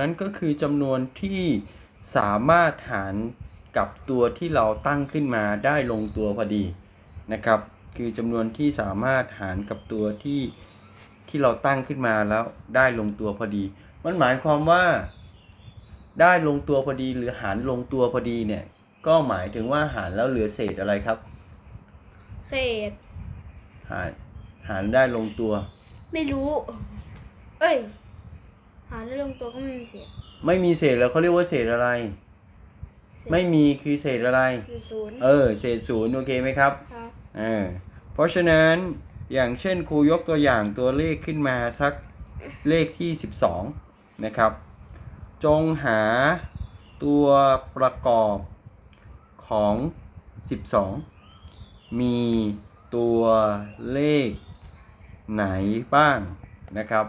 นั้นก็คือจำนวนที่สามารถหารกับตัวที่เราตั้งขึ้นมาได้ลงตัวพอดีนะครับ คือจำนวนที่สามารถหารกับตัวที่ที่เราตั้งขึ้นมาแล้วได้ลงตัวพอดี มันหมายความว่า ได้ลงตัวพอดีหรือหารลงตัวพอดีเนี่ย ก็หมายถึงว่าหารแล้วเหลือเศษอะไรครับ เศษ หารหารได้ลงตัว ไม่รู้ เอ้ย หาได้ลงตัวก็ไม่มีเศษไม่มีเศษแล้วเขาเรียกว่าเศษอะไร เศษไม่มีคือเศษอะไร คือศูนย์เออ เศษศูนย์โอเคไหมครับ ครับเออเพราะฉะนั้นอย่างเช่นครูยกตัวอย่างตัวเลขขึ้นมาสักเลขที่ 12 นะครับ จงหาตัวประกอบของ 12 มีตัวเลขไหนบ้างนะครับ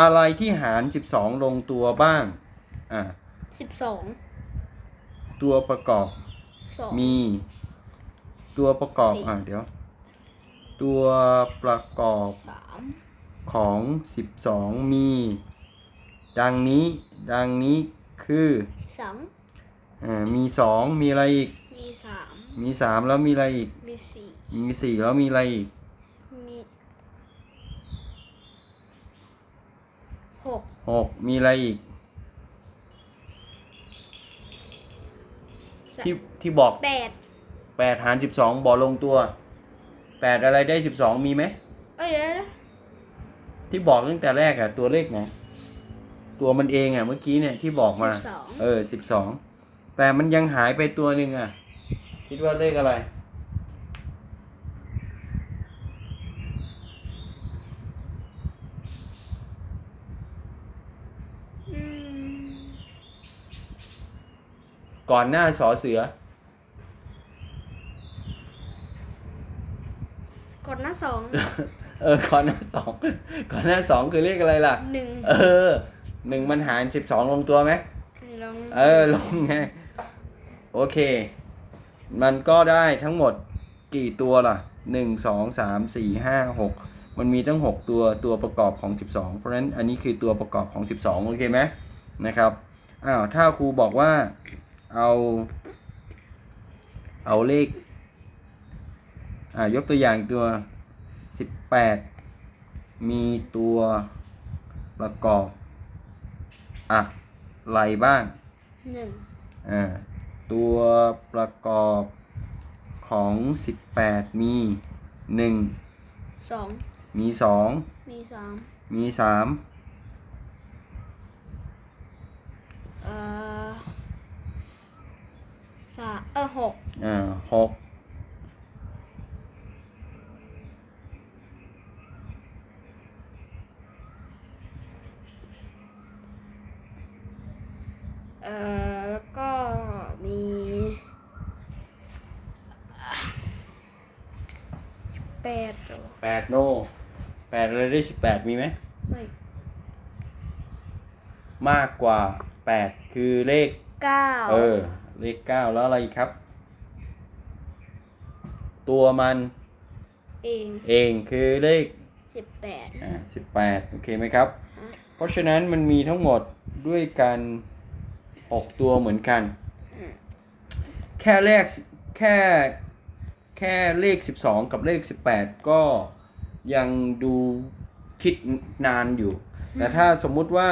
อะไรที่หาร 12 ลงตัวบ้าง อะสิบสองตัวประกอบสองมี ตัวประกอบสี่อะเดี๋ยว ตัวประกอบสามของ 12 มี ดังนี้ ดังนี้คือ สองอ่า มี 2 มีอะไรอีก มีสามมี 3 แล้วมีอะไรอีก มีสี่มี 4 แล้วมีอะไรอีก มี หก6มีอะไรอีกสามที่ที่บอกแปด8หาร12บอกลงตัว8อะไรได้12มีไหมเอ้ยเดี๋ยวนะที่บอกตั้งแต่แรกอะตัวเลขไหนตัวมันเองอะเมื่อกี้เนี่ยที่บอกมา สิบสอง เออสิบสองแต่มันยังหายไปตัวหนึ่งอะคิดว่าเลขอะไร ก่อนหน้าสอเสือ กดหน้าสองเออก่อนหน้าสองก่อนหน้าสองคือเลขอะไรล่ะ หนึ่งเออหนึ่งมันหารสิบสองลงตัวไหมลองเออลงไงโอเค มันก็ได้ทั้งหมดกี่ตัวล่ะหนึ่งสองสามสี่ห้าหกมันมีทั้งหกตัวตัวประกอบของสิบสองเพราะฉะนั้นอันนี้คือตัวประกอบของสิบสองโอเคไหมนะครับอ้าวถ้าครูบอกว่า เอาเอาเลขอ่ายกตัวอย่างตัว 18 มีตัวประกอบอะไรบ้างหนึ่งอ่าตัวประกอบของ 18 มี 1 สอง มี 2 มีสาม มี 3 สามเออหก3อ่า6เอ่อแล้วก็มีแปดเหรอ8โน8อะไรได้18มีไหม ไม่มากกว่า8คือเลข เก้า เออ เลข9แล้วอะไรอีกครับ ตัวมันเองเองคือเลขสิบแปดอ่า18โอเคไหมครับ เพราะฉะนั้นมันมีทั้งหมดด้วยกัน6ตัวเหมือนกัน แค่เลขแค่แค่เลข 12 กับเลข 18 ก็ยังดูคิดนานอยู่ แต่ถ้าสมมุติว่า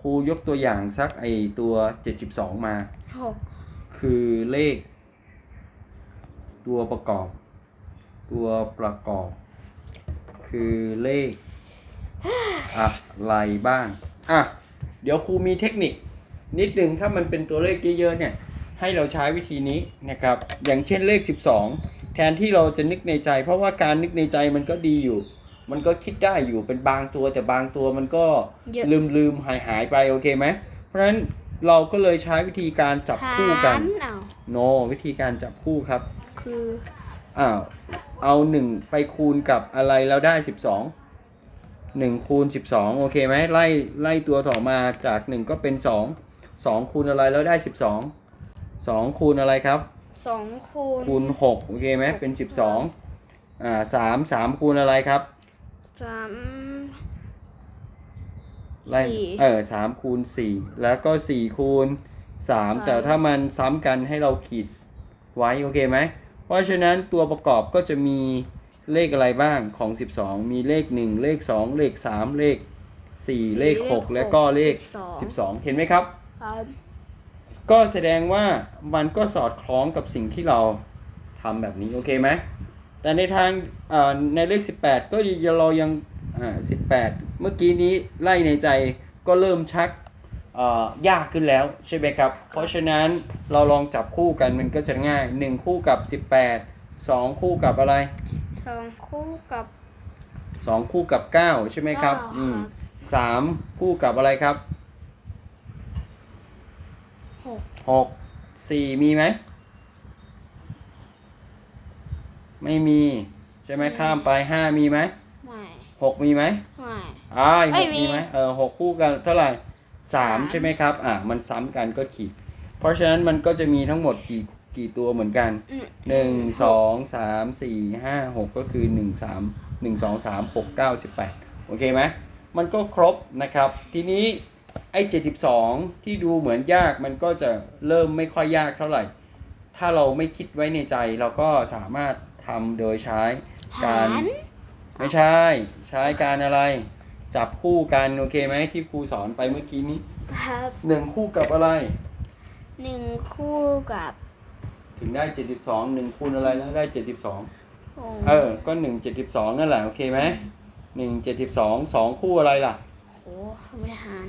ครูยกตัวอย่างสักไอตัว 72 มาหก คือเลข ตัวประกอบ ตัวประกอบ คือเลข อะไรบ้าง อะ เดี๋ยวครูมีเทคนิค นิดหนึ่งถ้ามันเป็นตัวเลขเยอะๆเนี่ย ให้เราใช้วิธีนี้นะครับ อย่างเช่นเลข 12 แทนที่เราจะนึกในใจ เพราะว่าการนึกในใจมันก็ดีอยู่ มันก็คิดได้อยู่เป็นบางตัวแต่บางตัวมันก็เยอะลืมลืมหายหายๆไปโอเคไหม เพราะฉะนั้น เราก็เลยใช้วิธีการจับคู่กันหารเอาโน วิธีการจับคู่ครับ คืออ้าว เอาหนึ่งไปคูณกับอะไรแล้วได้สิบสอง หนึ่งคูณสิบสองโอเคไหมไล่ไล่ตัวต่อมาจากหนึ่งก็เป็นสอง สองคูณอะไรแล้วได้สิบสอง สองคูณอะไรครับ สองคูณคูณหกโอเคไหมเป็นสิบสองอ่าสามสามคูณอะไรครับ สาม ไล่สี่ เออสามคูณสี่แล้วก็สี่คูณสามสามแต่ถ้ามันซ้ำกันให้เราขีดไว้โอเคไหม เพราะฉะนั้นตัวประกอบก็จะมีเลขอะไรบ้างของ 12 มีเลข 1 เลข 2 เลข 3 เลข 4 เลข 6 แล้วก็เลข 12 เห็นไหมครับ ครับก็แสดงว่ามันก็สอดคล้องกับสิ่งที่เราทำแบบนี้ โอเคไหม แต่ในทางเอ่อในเลข 18 ก็ยังเรายัง อ่า18เมื่อกี้นี้ไล่ในใจก็เริ่มชักเอ่อยากขึ้นแล้วใช่ไหมครับ เพราะฉะนั้นเราลองจับคู่กันมันก็จะง่าย 1 คู่กับ 18 2 คู่กับอะไรสองคู่กับ 2 คู่กับ 9 ใช่ไหมครับเก้าอืมครับสามคู่กับอะไรครับหกหกสี่มีไหม ไม่มี ใช่ไหมข้ามไปห้ามีไหมไม่ หกมีไหมไม่อ้ายหเอ้ยกมีมีไหมเออหกคู่กันเท่าไหร่สามสามใช่ไหมครับ อะมันซ้ำกันก็ขีด เพราะฉะนั้นมันก็จะมีทั้งหมดกี่กี่ตัวเหมือนกันอืมหนึ่งสองสามสี่ห้าหกก็คือหนึ่งสามหนึ่งสองสามหกเก้าสิบแปดโอเคไหมมันก็ครบนะครับ ทีนี้ไอ้เจ็ดสิบสองที่ดูเหมือนยากมันก็จะเริ่มไม่ค่อยยากเท่าไหร่ ถ้าเราไม่คิดไว้ในใจเราก็สามารถทำโดยใช้หาการร ไม่ใช่ ใช้การอะไร จับคู่กันโอเคไหมที่ครูสอนไปเมื่อกี้นี้ครับหนึ่งคู่กับอะไร หนึ่งคู่กับถึงได้เจ็ดสิบสองหนึ่งคูณอะไรแล้วได้เจ็ดสิบสองหงเออ ก็หนึ่งเจ็ดสิบสองนั่นแหละโอเคไหมหนึ่งเจ็ดสิบสองสองคู่อะไรล่ะโอ้ไม่หาร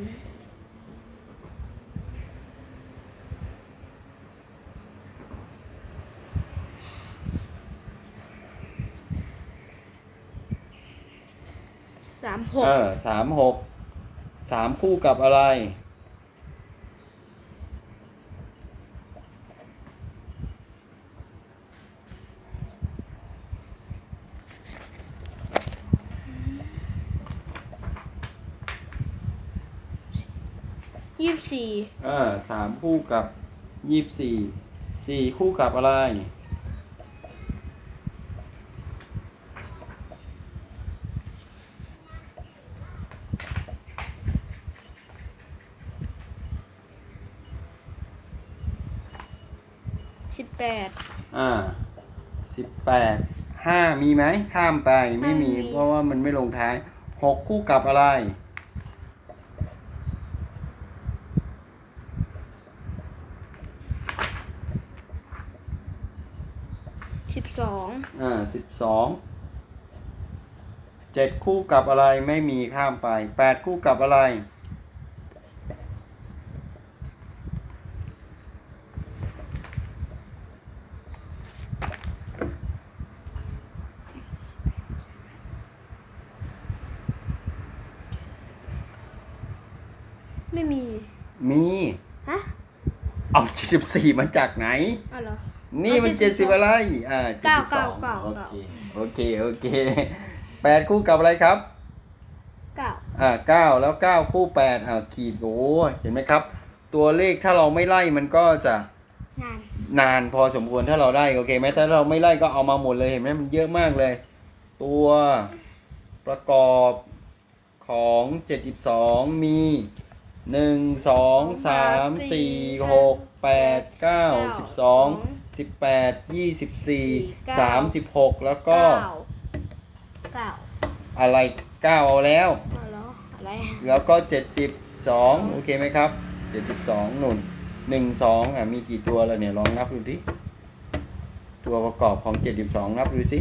สามหกเออสามหกสามคู่กับอะไรยี่สิบสี่เออสามคู่กับยี่สิบสี่สี่คู่กับอะไร สิบแปด อ่าสิบแปดห้ามีไหมข้ามไปไม่มี ไม่มี เพราะว่ามันไม่ลงท้ายหกคู่กับอะไร สิบสองอ่าสิบสองเจ็ดคู่กับอะไรไม่มีข้ามไปแปดคู่กับอะไร ไม่มี มี ฮะ เอาเจ็ดสิบสี่มาจากไหนอ๋อเหรอ นี่มันเอาเจ็ดสิบ72อะไร อ่าเก้า72เก้าเก้าโอเก้าเค โอเค โอเคแปดคู่กับอะไรครับ เก้าอ่าเก้าแล้วเก้าคู่แปดอ่าขีดโอ้ยเห็นไหมครับ ตัวเลขถ้าเราไม่ไล่มันก็จะนาน นานพอสมควรถ้าเราได้โอเคไหมถ้าเราไม่ไล่ก็เอามาหมดเลยเห็นไหมมันเยอะมากเลย ตัวประกอบของ 72 มี 1 2 3 4 6 8 9 12 18 24 36แล้วก็เก้าเก้าอะไร9เอาแล้วอ๋อเหรออะไรแล้วก็72โอเคไหมครับ72หนุน1 2อะมีกี่ตัวแล้วเนี่ยลองนับดูดิตัวประกอบของ72นับดูสิ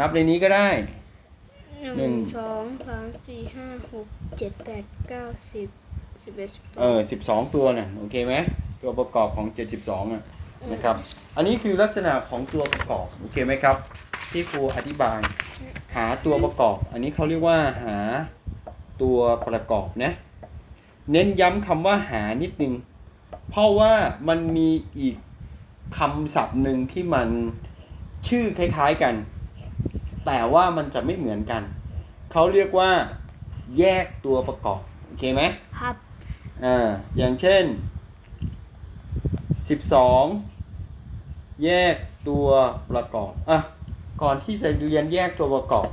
นับในนี้ก็ได้ หนึ่งหนึ่งสองสามสี่ห้าหกเจ็ดแปดเก้าสิบสิบเอ็ดสิบสเอองอ12ตัวน่ะโอเคไหมตัวประกอบของ72อะนะครับ อันนี้คือลักษณะของตัวประกอบโอเคไหมครับ ที่ครูอธิบาย หาตัวประกอบ อันนี้เขาเรียกว่าหาตัวประกอบนะ เน้นย้ำคำว่าหานิดนึง เพราะว่ามันมีอีกคำศัพท์หนึ่งที่มันชื่อคล้ายๆกัน แต่ว่ามันจะไม่เหมือนกัน เขาเรียกว่า แยกตัวประกอบ โอเคไหมครับ อ่า อย่างเช่น 12 แยกตัวประกอบ อะ ก่อนที่จะเรียนแยกตัวประกอบ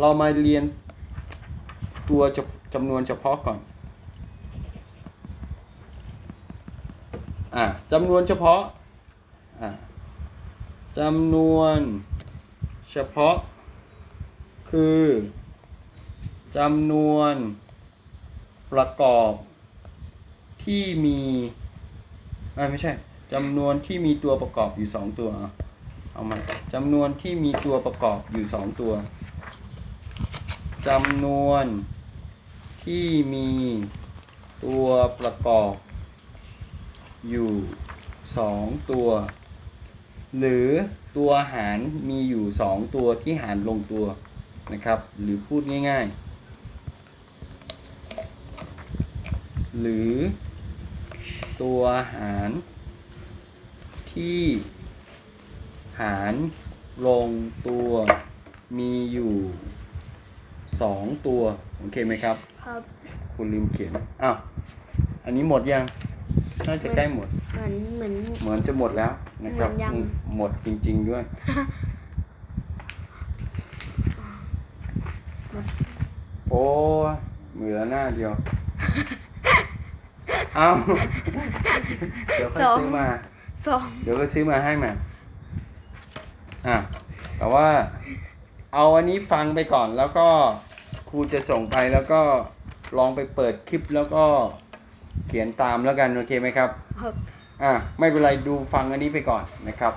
เรามาเรียนตัวเฉจำนวนเฉพาะก่อน อะจำนวนเฉพาะ อะจำนวนเฉพาะ คือจำนวนประกอบที่มีไม่ใช่จำนวนที่มีตัวประกอบอยู่สองตัวเอามาจำนวนที่มีตัวประกอบอยู่สองตัวจำนวนที่มีตัวประกอบ อยู่สองตัว หรือตัวหารมีอยู่สองตัวที่หารลงตัว นะครับ หรือพูดง่ายๆ หรือตัวหารที่หารลงตัวมีอยู่สองตัว โอเคไหมครับ ครับ คุณลืมเขียน อ้าว อันนี้หมดยัง น่าจะใกล้หมด เหมือนเหมือนเหมือนจะหมดแล้วนะครับเหมือนยังอืมหมดจริง ๆ ด้วย โอ้ยเหลือหน้าเดียว เอาเดี๋ยวค่อยซื้อมา สองเดี๋ยวก็ซื้อมาให้มาอะแต่ว่า เอาอันนี้ฟังไปก่อนแล้วก็ครูจะส่งไปแล้วก็ลองไปเปิดคลิปแล้วก็เขียนตามแล้วกันโอเคไหมครับ ครับอะไม่เป็นไรดูฟังอันนี้ไปก่อนนะครับ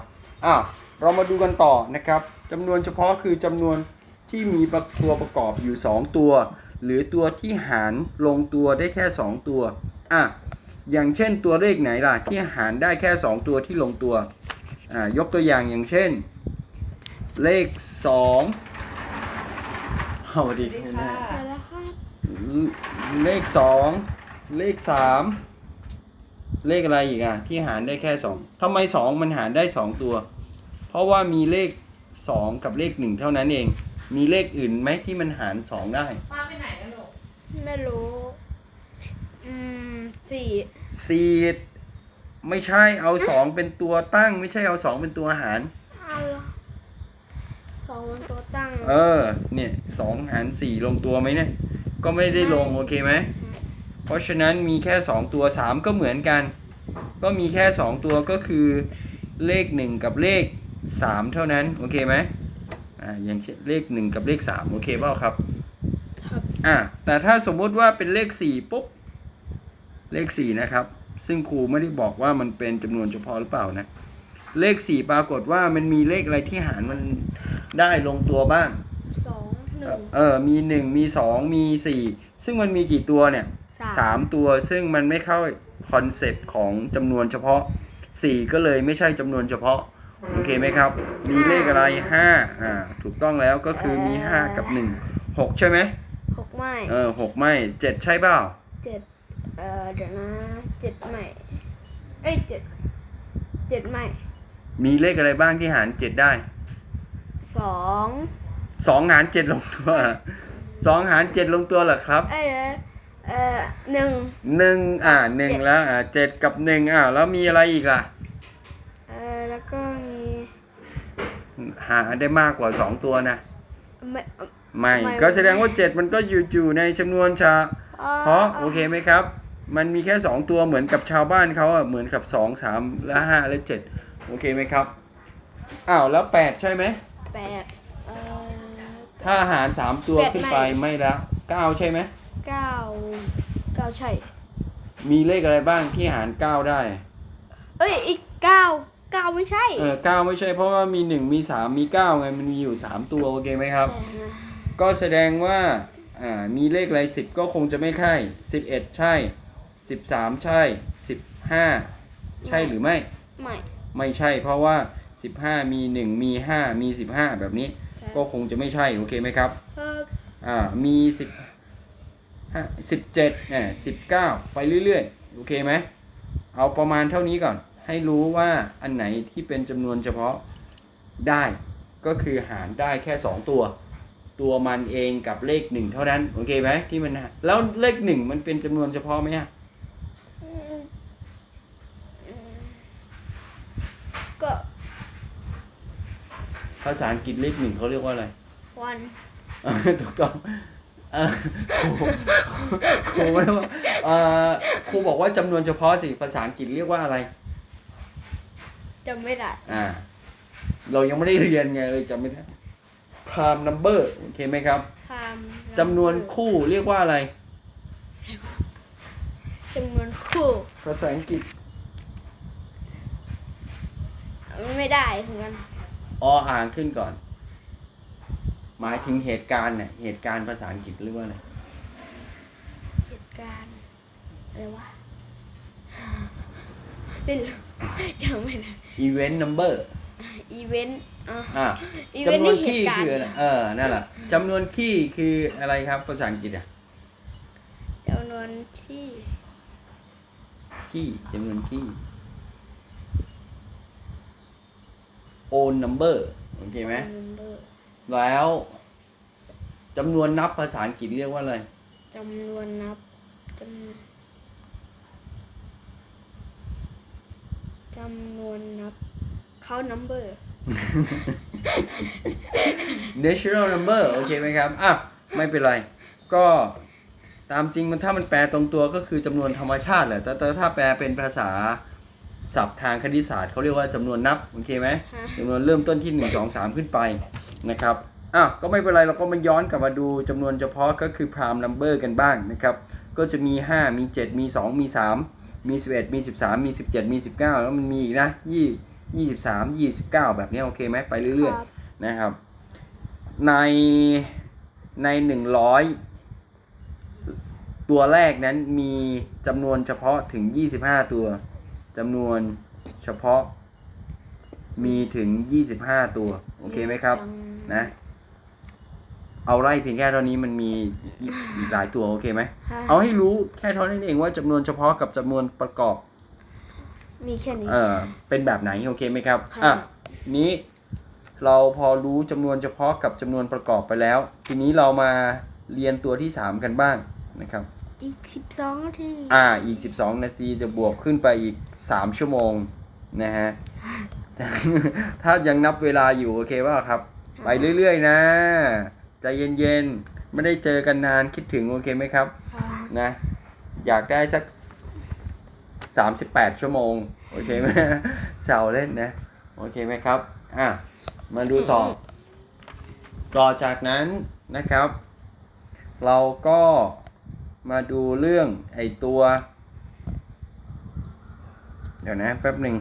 อะเรามาดูกันต่อนะครับจำนวนเฉพาะคือจำนวน ที่มีประตัวประกอบอยู่ 2 ตัว หรือตัวที่หารลงตัวได้แค่ 2 ตัวอะอย่างเช่นตัวเลขไหนล่ะที่หารได้แค่ 2 ตัวที่ลงตัวอ่ายกตัวอย่างอย่างเช่น เลข2เอาดีคุณแม่เอาละครับเลขสองเลขสามเลขอะไรอีกอะที่หารได้แค่สองทำไมสองมันหารได้สองตัว เพราะว่ามีเลขสองกับเลขหนึ่งเท่านั้นเอง มีเลขอื่นไหมที่มันหารสองได้ป้าไปไหนกันลูกไม่รู้ อืมสี่สี่ไม่ใช่เอาสองเป็นตัวตั้ง ไม่ใช่เอาสองเป็นตัวหาร เอาละสองมันตัวตั้ง เออ เนี่ยสองหารสี่ลงตัวไหมเนี่ย ก็ไม่ได้ลงโอเคไหม เพราะฉะนั้นมีแค่2ตัว3ก็เหมือนกัน ก็มีแค่2ตัวก็คือเลข1กับเลข3เท่านั้น โอเคไหม อ่าอย่างเช่นเลข1กับเลข3โอเคเปล่าครับ ครับ อ่าแต่ถ้าสมมุติว่าเป็นเลข4ปุ๊บ เลข4นะครับ ซึ่งครูไม่ได้บอกว่ามันเป็นจำนวนเฉพาะหรือเปล่านะ เลข4ปรากฏว่ามันมีเลขอะไรที่หารมันได้ลงตัวบ้างสองหนึ่งเออ มี1มี2มี4ซึ่งมันมีกี่ตัวเนี่ยสามสามตัวซึ่งมันไม่เข้าคอนเซปต์ของจำนวนเฉพาะ4ก็เลยไม่ใช่จำนวนเฉพาะ โอเคไหมครับ มีเลขอะไร5อ่า ถูกต้องแล้วก็คือมี5กับ1 6ใช่ไหมหกไม่เออ6ไม่7ใช่เปล่าเจ็ดเอ่อเดี๋ยวนะเจ็ดไม่เอ้ยเจ็ดเจ็ดไม่ มีเลขอะไรบ้างที่หาร7ได้สอง2หาร7ลงตัว2หาร7ลงตัวเหรอครับ เอ้ยเอ่อหนึ่ง1อ่า1แล้วอ่า7กับ1อ่าแล้วมีอะไรอีกล่ะ เอ่อแล้วก็มี หาได้มากกว่า2ตัวนะไม่ไม่ไม่ก็แสดงว่า7มันก็อยู่อยู่ในจำนวนชาเพราะโอเคไหมครับ มันมีแค่2ตัวเหมือนกับชาวบ้านเขาอะเหมือนกับ2 3และ5และ7โอเคไหมครับอ้าวแล้ว8ใช่ไหมแปดเอ่อถ้าหาร3ตัวแปดขึ้นไปไม่ไม่แล้ว9ใช่ไหมเก้าเก้าใช่ มีเลขอะไรบ้างที่หาร9ได้ เอ้ยอีกเก้า เก้าไม่ใช่เออ9ไม่ใช่เพราะว่ามี1มี3มี9ไงมันมีอยู่3ตัวโอเคไหมครับแต่นะก็แสดงว่าอ่ามีเลขอะไร10ก็คงจะไม่ใช่11ใช่13ใช่15ใช่หรือไม่ ไม่ ไม่ใช่ เพราะว่า15มี1มี5มี15แบบนี้ก็คงจะไม่ใช่โอเคไหมครับ เอออ่า มี10ห้า17เนี่ย19ไปเรื่อยๆ โอเคไหม เอาประมาณเท่านี้ก่อน ให้รู้ว่าอันไหนที่เป็นจำนวนเฉพาะได้ก็คือหารได้แค่ 2 ตัว ตัวมันเองกับเลข1เท่านั้น โอเคไหมที่มันหารแล้วเลข1มันเป็นจำนวนเฉพาะไหมอะอืมอืมก็ภาษาอังกฤษเลขหนึ่งเขาเรียกว่าอะไรวันถูกต้องเออครูครูไม่ได้ว่าเอ่อครูบอกว่าจำนวนเฉพาะสิภาษาอังกฤษเรียกว่าอะไร จำไม่ได้ อ่า เรายังไม่ได้เรียนไงเลยจำไม่ได้ prime number โอเคไหมครับพามจำนวนคู่เรียกว่าอะไร จำนวนคู่ภาษาอังกฤษ ไม่ได้เหมือนกันออ่างขึ้นก่อน หมายถึงเหตุการณ์เนี่ยเหตุการณ์ภาษาอังกฤษเรียกว่าอะไร เหตุการณ์อะไรวะไม่รู้ จำไม่ได้ event number อีเวนต์อะอ่าอีเวนต์จำนวนนี่เหขี้ตุการณ์คืออะไรเออนั่นแหละจำนวนขี้คืออะไรครับภาษาอังกฤษอะจำนวนที่ขี้จำนวนขี้ own number โอเคไหมนัมเบอร์แล้วจำนวนนับภาษาอังกฤษเรียกว่าอะไร จำนวนนับจำจำนวน นับเขานัมเบอร์ natural number โอเคไหมครับอะไม่เป็นไร ก็ตามจริงมันถ้ามันแปลตรงตัวก็คือจำนวนธรรมชาติแหละแต่แต่ถ้าแปลเป็นภาษาศัพท์ทางคณิตศาสตร์เขาเรียกว่าจำนวนนับโอเคไหมฮะจำนวนเริ่มต้นที่ 1 2 3 ขึ้นไปนะครับอะก็ไม่เป็นไรเราก็มาย้อนกลับมาดูจำนวนเฉพาะก็คือ prime number กันบ้างนะครับ ก็จะมี 5 มี 7 มี 2 มี 3 มี 11 มี 13 มี 17 มี 19 แล้วมันมีอีกนะ20 23 29 แบบนี้โอเคไหมไปเรื่อยครับๆนะครับ ในในหนึ่งร้อยตัวแรกนั้นมีจำนวนเฉพาะถึง 25 ตัวจำนวนเฉพาะมีถึง 25 ตัว โอเคไหมครับนะ เอาไล่เพียงแค่เท่านี้มันมีอีกอีกหลายตัวโอเคไหมฮะเอาให้รู้แค่เท่านั้นเองว่าจำนวนเฉพาะกับจำนวนประกอบ มีแค่นี้ เออเป็นแบบไหนโอเคไหมครับค่ะอะ นี้เราพอรู้จำนวนเฉพาะกับจำนวนประกอบไปแล้ว ทีนี้เรามาเรียนตัวที่3กันบ้างนะครับ อีกสิบสองนาที อ่า อีก12นาทีจะบวกขึ้นไปอีก3ชั่วโมงนะฮะ ถ้ายังนับเวลาอยู่โอเคว่าครับ ไปเรื่อยๆนะ ใจเย็นๆ ไม่ได้เจอกันนานคิดถึงโอเคไหมครับอ่านะ อยากได้สัก38ชั่วโมง โอเคไหมแซวเล่นนะ โอเคไหมครับ อะ มาดูต่อ ต่อจากนั้นนะครับ เราก็มาดูเรื่องไอตัว เดี๋ยวนะแป๊บหนึ่ง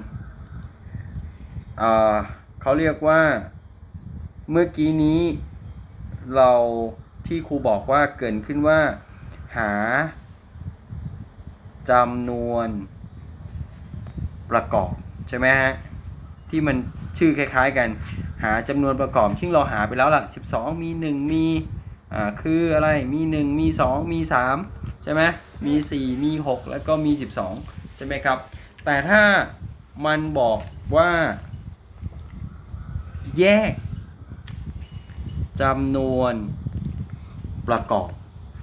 อ่าเขาเรียกว่าเมื่อกี้นี้ เราที่ครูบอกว่าเกินขึ้นว่า หาจำนวนประกอบ ใช่ไหมฮะ ที่มันชื่อคล้ายๆกัน หาจำนวนประกอบ ซึ่งเราหาไปแล้วล่ะ 12 มี 1 มีอ่าคืออะไรมี 1 มี 2 มี 3 ใช่ไหมมี 4 มี 6 แล้วก็มี 12 ใช่ไหมครับ แต่ถ้ามันบอกว่าแยก จำนวนประกอบ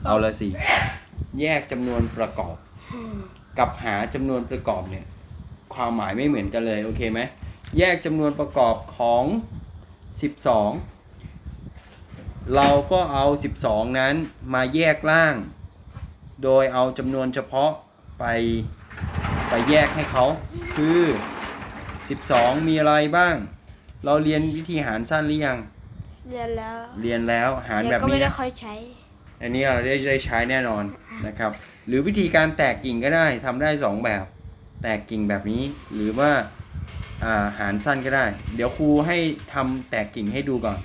เอาละสิ แยกจำนวนประกอบ กับหาจำนวนประกอบเนี่ย ความหมายไม่เหมือนกันเลยโอเคไหมแยกจำนวนประกอบของ 12 เราก็เอา 12 นั้นมาแยกล่าง โดยเอาจำนวนเฉพาะไปไปแยกให้เขาคือ 12 มีอะไรบ้าง เราเรียนวิธีหารสั้นหรือยัง เรียนแล้วเรียนแล้วหารเรียแบนบก็ไม่นี้ได้นะค่อยใช้ อันนี้เราได้ได้ใช้แน่นอนนะครับ หรือวิธีการแตกกิ่งก็ได้ทำได้สองแบบ แตกกิ่งแบบนี้ หรือว่าอ่าหารสั้นก็ได้ เดี๋ยวครูให้ทำแตกกิ่งให้ดูก่อน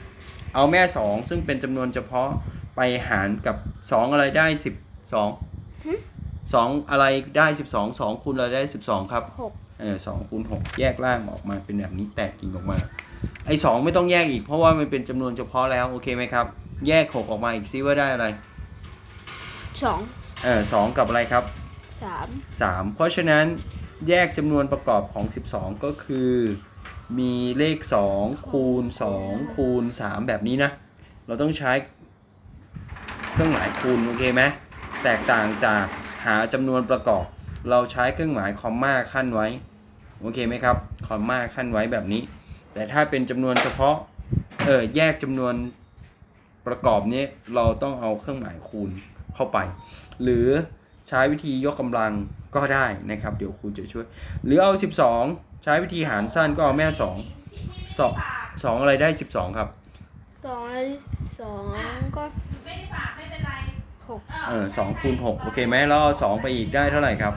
เอาแม่สองซึ่งเป็นจำนวนเฉพาะไปหารกับสองอะไรได้สิบสองสองอะไรได้สิบสองสองคูณอะไรได้สิบสองครับ หก เออสองคูณหกแยกล่างออกมาเป็นแบบนี้แตกกิ่งออกมา ไอ้สองไม่ต้องแยกอีกเพราะว่ามันเป็นจำนวนเฉพาะแล้วโอเคไหมครับ แยกหกออกมาอีกซิว่าได้อะไรสองเออสองกับอะไรครับสามสามเพราะฉะนั้นแยกจำนวนประกอบของ 12 ก็คือ มีเลข 2 คูณ 2 คูณ 3 แบบนี้นะ เราต้องใช้เครื่องหมายคูณ โอเคไหมแตกต่างจากหาจำนวนประกอบ เราใช้เครื่องหมายคอมมาขั้นไว้ โอเคไหมครับ คอมมาขั้นไว้แบบนี้ แต่ถ้าเป็นจำนวนเฉพาะเออแยกจำนวนประกอบนี้เราต้องเอาเครื่องหมายคูณเข้าไป หรือใช้วิธียกกำลังก็ได้นะครับ เดี๋ยวครูจะช่วย หรือเอา 12 ใช้วิธีหารสั้นก็เอาแม่ 2 2 2อะไรได้ 12 ครับสองและสองก็หกเออ2คูณ6โอเคไหมแล้วเอา2ไปอีกได้เท่าไหร่ครับ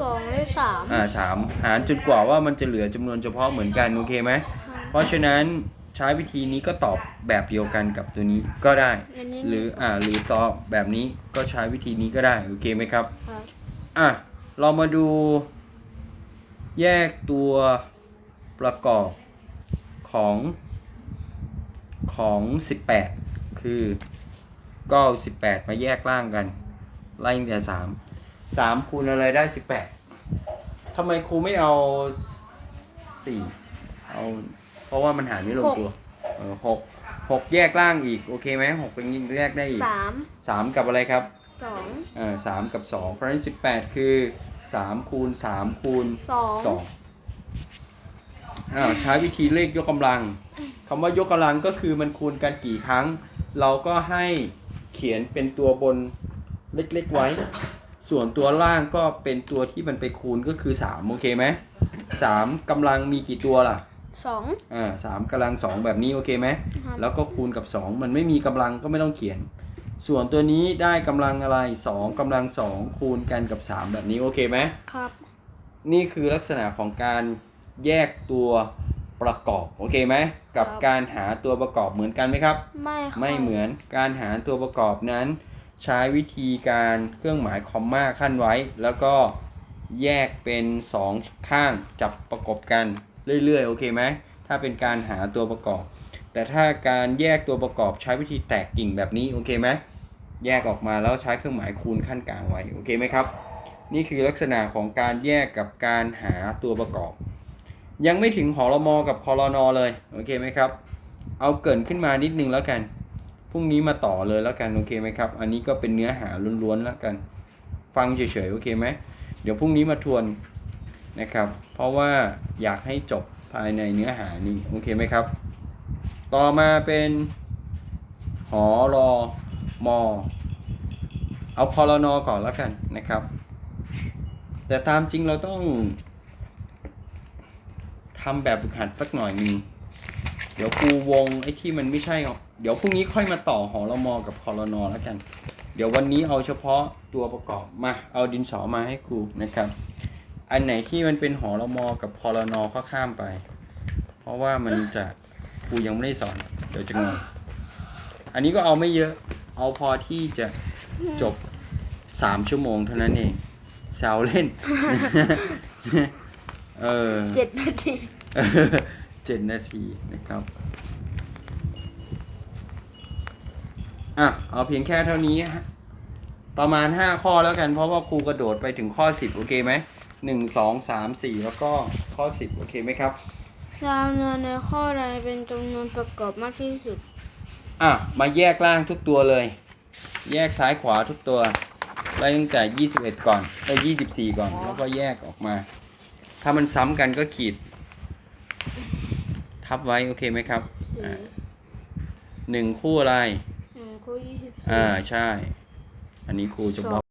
สองและสามอ่าสามหารจนกว่าว่ามันจะเหลือจำนวนเฉพาะเหมือนกันโอเคไหมเพราะฉะนั้นใช้วิธีนี้ก็ตอบแบบเดียวกันกับตัวนี้ก็ได้ อันนี้หรืออ่าหรือตอบแบบนี้ก็ใช้วิธีนี้ก็ได้โอเคไหมครับ ครับอะ เรามาดู แยกตัวประกอบของของ 18 คือก็เอา18 มาแยกล่างกัน ไล่ตั้งแต่3 3คูณอะไรได้18ทำไมครูไม่เอา4เอา เพราะว่ามันหารไม่ลงตัวเออหกหกแยกล่างอีก โอเคไหมหกเป็นแยกได้อีกสามสามกับอะไรครับสองอ่าสามกับสองเพราะฉะนั้นสิบแปดคือสามคูณสามคูณสองสองอ่าใช้วิธีเลขยกกำลังคำว่ายกกำลังก็คือมันคูณกันกี่ครั้ง เราก็ให้เขียนเป็นตัวบนเล็กๆไว้ ส่วนตัวล่างก็เป็นตัวที่มันไปคูณก็คือสามโอเคไหมสามกำลังมีกี่ตัวล่ะสองอ่าสามกำลังสองแบบนี้โอเคไหมครับ แล้วก็คูณกับ2มันไม่มีกำลังก็ไม่ต้องเขียน ส่วนตัวนี้ได้กำลังอะไร2กำลัง2คูณกันกับ3แบบนี้โอเคไหม ครับ นี่คือลักษณะของการแยกตัวประกอบโอเคไหมกับ การหาตัวประกอบเหมือนกันไหมครับ ไม่ครับไม่เหมือนการหาตัวประกอบนั้น ใช้วิธีการเครื่องหมายคอมมาขั้นไว้ แล้วก็แยกเป็น 2 ข้างจับประกบกันเรื่อยๆ โอเคไหม ถ้าเป็นการหาตัวประกอบ แต่ถ้าการแยกตัวประกอบใช้วิธีแตกกิ่งแบบนี้ โอเคไหม แยกออกมาแล้วใช้เครื่องหมายคูณขั้นกลางไว้ โอเคไหมครับ นี่คือลักษณะของการแยกกับการหาตัวประกอบ ยังไม่ถึงหอรมอกับคอรนอเลย โอเคไหมครับ เอาเกินขึ้นมานิดนึงแล้วกัน พรุ่งนี้มาต่อเลยแล้วกันโอเคไหมครับ อันนี้ก็เป็นเนื้อหาล้วนๆแล้วกัน ฟังเฉยๆโอเคไหมเดี๋ยวพรุ่งนี้มาทวนนะครับ เพราะว่าอยากให้จบภายในเนื้อหานี้โอเคไหมครับ ต่อมาเป็นหอรอมอเอาคอรนอก่อนแล้วกันนะครับ แต่ตามจริงเราต้องทำแบบฝึกหัดสักหน่อยหนึงเดี๋ยวครูวงไอ้ที่มันไม่ใช่เอา เดี๋ยวพรุ่งนี้ค่อยมาต่อหอรมอกับคอรนอแล้วกัน เดี๋ยววันนี้เอาเฉพาะตัวประกอบมาเอาดินสอมาให้ครูนะครับ อันไหนที่มันเป็นหอรมอกับคอรนอก็ข้ามไป เพราะว่ามันจะครูยังไม่ได้สอน เดี๋ยวจะงงอันนี้ก็เอาไม่เยอะเอาพอที่จะจบสามชั่วโมงเท่านั้นเองแซวเล่น เออเจ็ดนาทีเจ็ดนาทีนะครับ อะเอาเพียงแค่เท่านี้ฮะประมาณ 5 ข้อแล้วกันเพราะว่าครูกระโดดไปถึงข้อ 10 โอเคไหมหนึ่งสองสามสี่แล้วก็ข้อ 10 โอเคไหมครับจำนวนในข้อใดเป็นจำนวนประกอบมากที่สุด อะ มาแยกล่างทุกตัวเลย แยกซ้ายขวาทุกตัวไล่ตั้งแต่ 21 ก่อนไป24 ก่อน แล้วก็แยกออกมา ถ้ามันซ้ำกันก็ขีด ทับไว้ โอเคไหมครับอ่าหนึ่งคู่อะไร ครูยี่สิบสี่อ่าใช่ อันนี้ครูจะบอก